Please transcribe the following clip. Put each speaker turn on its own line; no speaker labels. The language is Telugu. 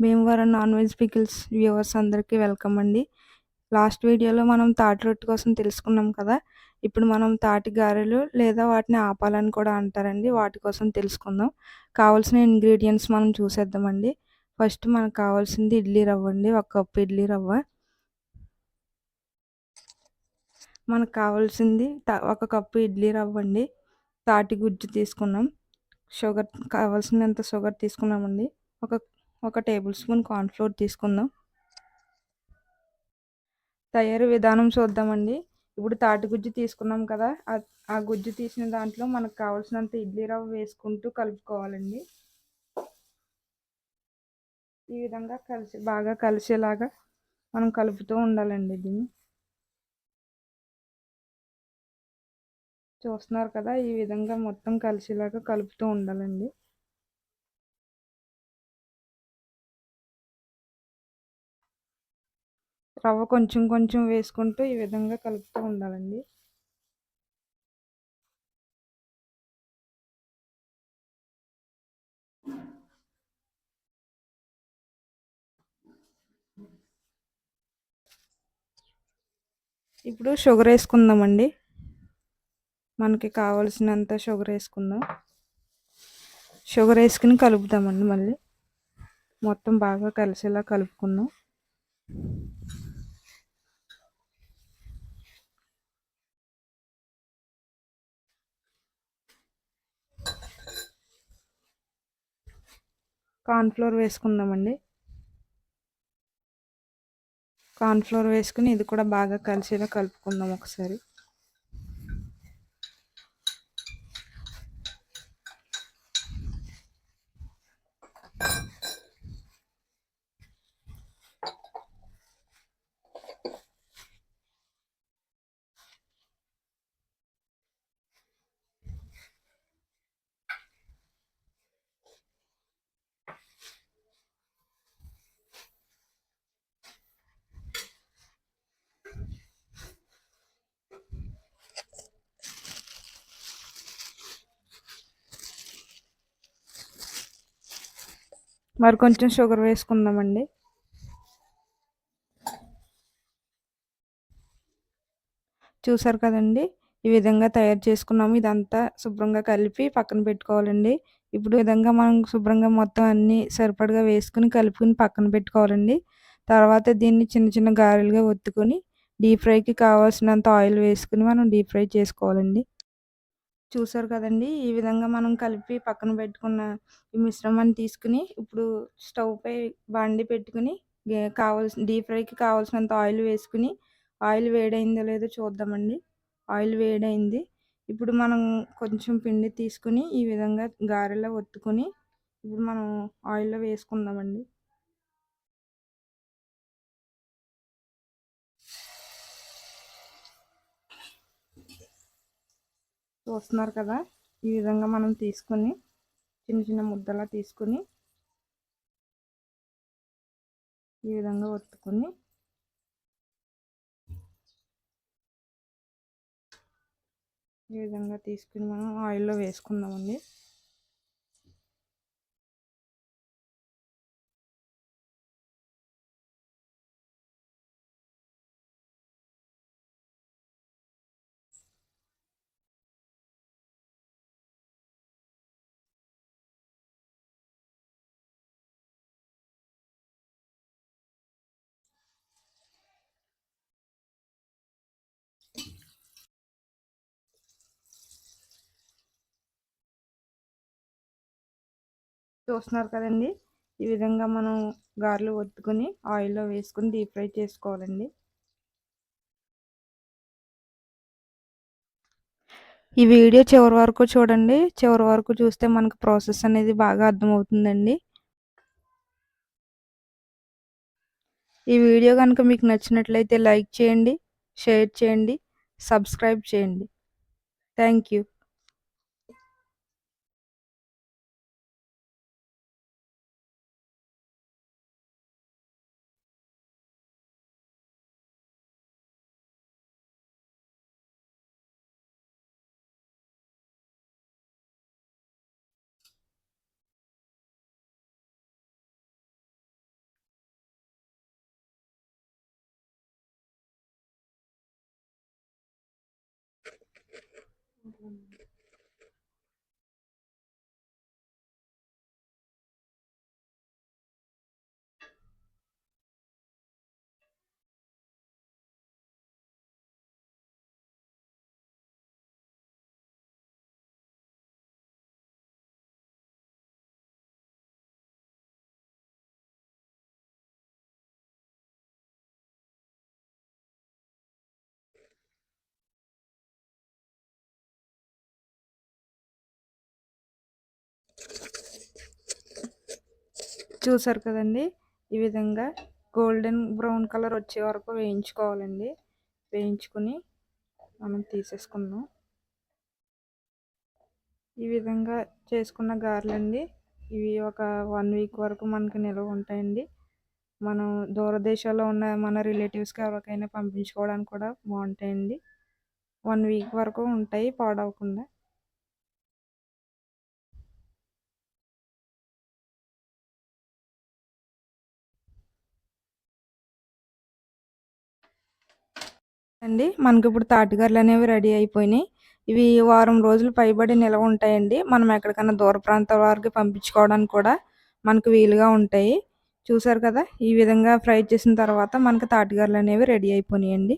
Bhimavaram non veg pickles viewers అందరికీ వెల్కమ్ అండి. లాస్ట్ వీడియోలో మనం తాటి రొట్టె కోసం తెలుసుకున్నాం కదా. ఇప్పుడు మనం తాటి గారెలు లేదా వాటిని ఆపాలని కూడా అంటారండి. వాటి కోసం తెలుసుకుందాం. కావాల్సిన ఇంగ్రీడియంట్స్ మనం చూసేద్దామండి ఫస్ట్ మనకు కావాల్సింది ఇడ్లీ రవ్వ అండి. ఒక కప్పు ఇడ్లీ రవ్వ. మనకు కావాల్సింది ఒక కప్పు ఇడ్లీ రవ్వ అండి. తాటి గుజ్జు తీసుకున్నాం. షుగర్ కావాల్సినంత షుగర్ తీసుకున్నామండి. ఒక ఒక టేబుల్ స్పూన్ కార్న్ఫ్లోర్ తీసుకుందాం. తయారీ విధానం చూద్దామండి. ఇప్పుడు తాటి గుజ్జు తీసుకున్నాం కదా ఆ గుజ్జు తీసిన దాంట్లో మనకు కావాల్సినంత ఇడ్లీ రవ్వ వేసుకుంటూ కలుపుకోవాలండి. ఈ విధంగా కలిసి బాగా కలిసేలాగా మనం కలుపుతూ ఉండాలండి దీన్ని. చూస్తున్నారు కదా ఈ విధంగా మొత్తం కలిసేలాగా కలుపుతూ ఉండాలండి. రవ్వ కొంచెం కొంచెం వేసుకుంటూ ఈ విధంగా కలుపుతూ ఉండాలండి. ఇప్పుడు షుగర్ వేసుకుందామండి. మనకి కావలసినంత షుగర్ వేసుకుందాం. షుగర్ వేసుకుని కలుపుతామండి మళ్ళీ. మొత్తం బాగా కలిసేలా కలుపుకుందాం. కార్న్ఫ్లోర్ వేసుకుందామండి. కార్న్ఫ్లోర్ వేసుకుని ఇది కూడా బాగా కలిసేలా కలుపుకుందాం ఒకసారి. మరి కొంచెం షుగర్ వేసుకుందామండి. చూసారు కదండి? ఈ విధంగా తయారు చేసుకున్నాము. ఇదంతా శుభ్రంగా కలిపి పక్కన పెట్టుకోవాలండి. ఇప్పుడు విధంగా మనం శుభ్రంగా మొత్తం అన్నీ సరిపడగా వేసుకుని కలుపుకుని పక్కన పెట్టుకోవాలండి. తర్వాత దీన్ని చిన్న చిన్న గారెలుగా ఒత్తుకొని డీప్ ఫ్రైకి కావాల్సినంత ఆయిల్ వేసుకుని మనం డీప్ ఫ్రై చేసుకోవాలండి. చూసారు కదండి. ఈ విధంగా మనం కలిపి పక్కన పెట్టుకున్న ఈ మిశ్రమాన్ని తీసుకుని ఇప్పుడు స్టవ్ పై బండి పెట్టుకుని కావాల్సిన డీప్ ఫ్రైకి కావాల్సినంత ఆయిల్ వేసుకుని ఆయిల్ వేడైందో లేదో చూద్దామండి. ఆయిల్ వేడైంది. ఇప్పుడు మనం కొంచెం పిండి తీసుకుని ఈ విధంగా గారెలో ఒత్తుకొని ఇప్పుడు మనం ఆయిల్లో వేసుకుందామండి. చూస్తున్నారు కదా? ఈ విధంగా మనం తీసుకొని చిన్న చిన్న ముద్దలా తీసుకొని ఈ విధంగా ఒత్తుకొని ఈ విధంగా తీసుకుని మనం ఆయిల్లో వేసుకుందామండి. చూస్తున్నారు కదండి. ఈ విధంగా మనం గారెలు ఒత్తుకొని ఆయిల్లో వేసుకుని డీప్ ఫ్రై చేసుకోవాలండి. ఈ వీడియో చివరి వరకు చూడండి. చివరి వరకు చూస్తే మనకు ప్రాసెస్ అనేది బాగా అర్థమవుతుందండి. ఈ వీడియో కనుక మీకు నచ్చినట్లయితే లైక్ చేయండి షేర్ చేయండి సబ్స్క్రైబ్ చేయండి. Thank you. 嗯。చూసారు కదండి? ఈ విధంగా గోల్డెన్ బ్రౌన్ కలర్ వచ్చే వరకు వేయించుకోవాలండి. వేయించుకుని మనం తీసేసుకుందాం. ఈ విధంగా చేసుకున్న గారెలండి. ఇవి ఒక వన్ వీక్ వరకు మనకి నిల్వ ఉంటాయండి. మనం దూరదేశాల్లో ఉన్న మన రిలేటివ్స్కి ఎవరికైనా పంపించుకోవడానికి కూడా బాగుంటాయండి. వన్ వీక్ వరకు ఉంటాయి పాడవకుండా. అండి. మనకి ఇప్పుడు తాటిగారులు అనేవి రెడీ అయిపోయినాయి. ఇవి వారం రోజులు పైబడి నిల్వ ఉంటాయండి. మనం ఎక్కడికైనా దూర ప్రాంతాల వారికి పంపించుకోవడానికి కూడా మనకు వీలుగా ఉంటాయి. చూసారు కదా? ఈ విధంగా ఫ్రై చేసిన తర్వాత మనకి తాటిగారులు అనేవి రెడీ అయిపోయినాయండి.